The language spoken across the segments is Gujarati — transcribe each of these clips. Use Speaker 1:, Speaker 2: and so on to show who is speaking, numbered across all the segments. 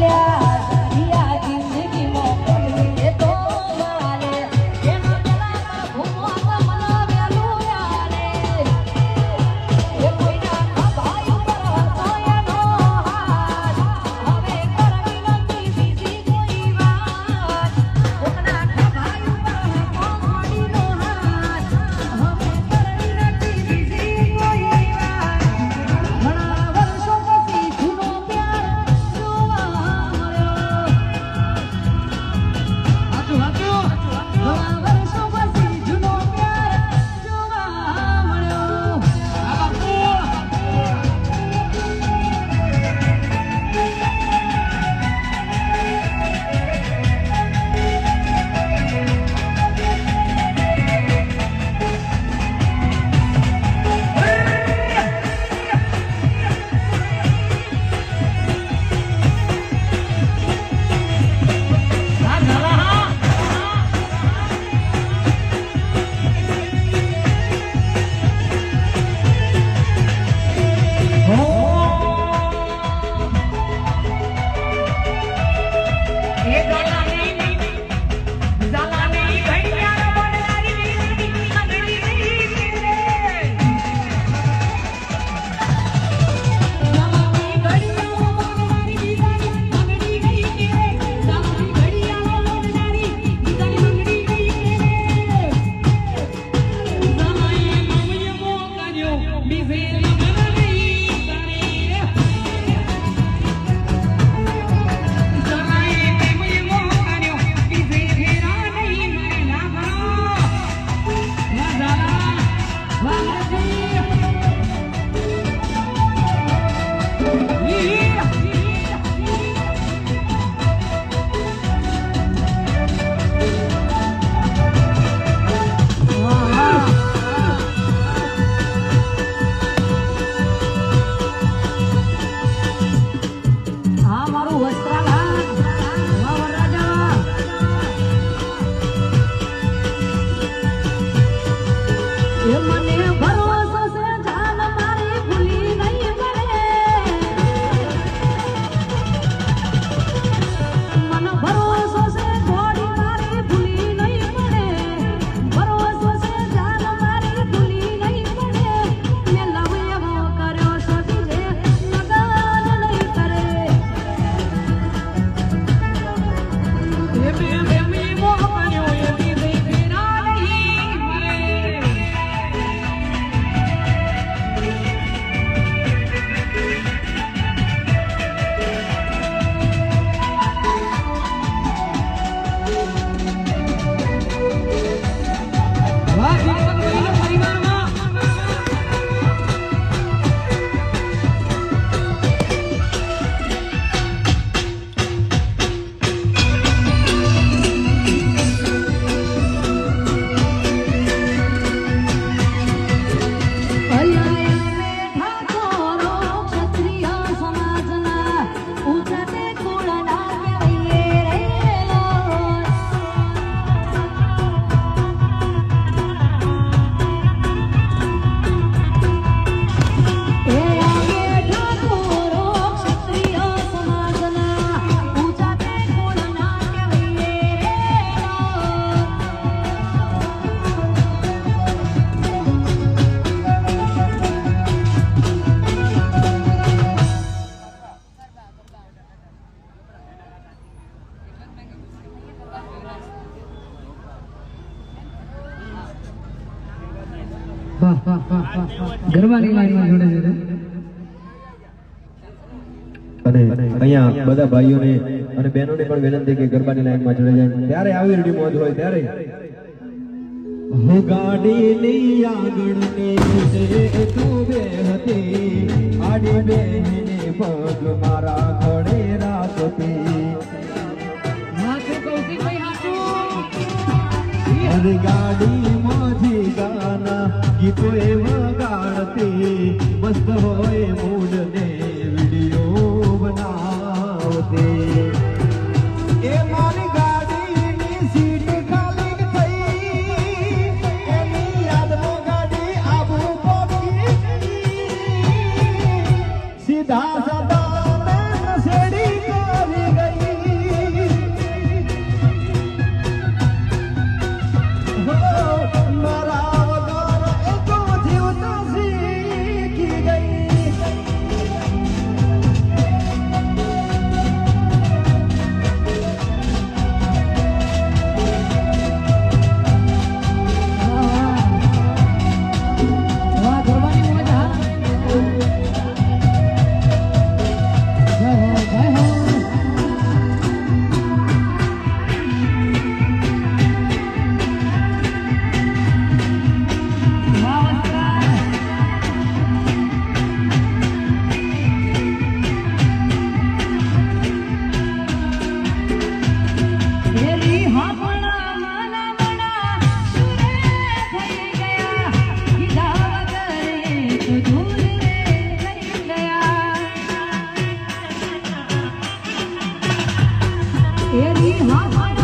Speaker 1: Australia. Yeah. ગરબાની લાઈનમાં જોડે જોડે.
Speaker 2: અને અહીંયા બધા ભાઈઓને અને બહેનોને પણ વિનંતી કે ગરબાની લાઈનમાં જોડે જાય. ત્યારે આવી રેડી મોજ હોય ત્યારે. હું ગાડી ની આગળ હતી આડી બેહીને પગ મારા ખડે રાખતી. ગાડી મોજી ગાના की प्रेम गाडते मस्त होय मोडणे तेरी हाँ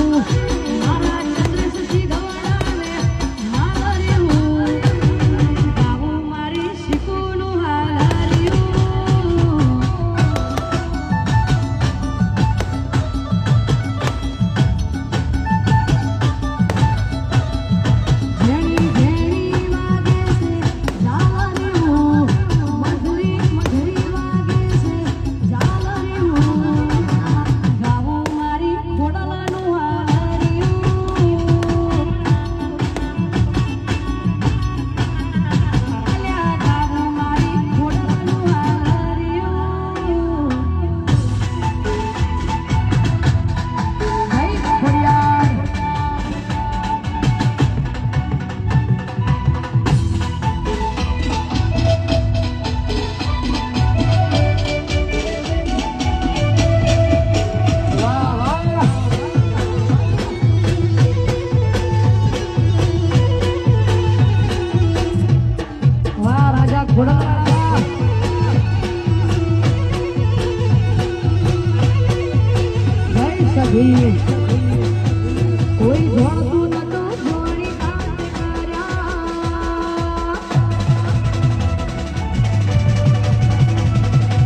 Speaker 1: Uhul!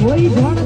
Speaker 3: કોઈ જોડતું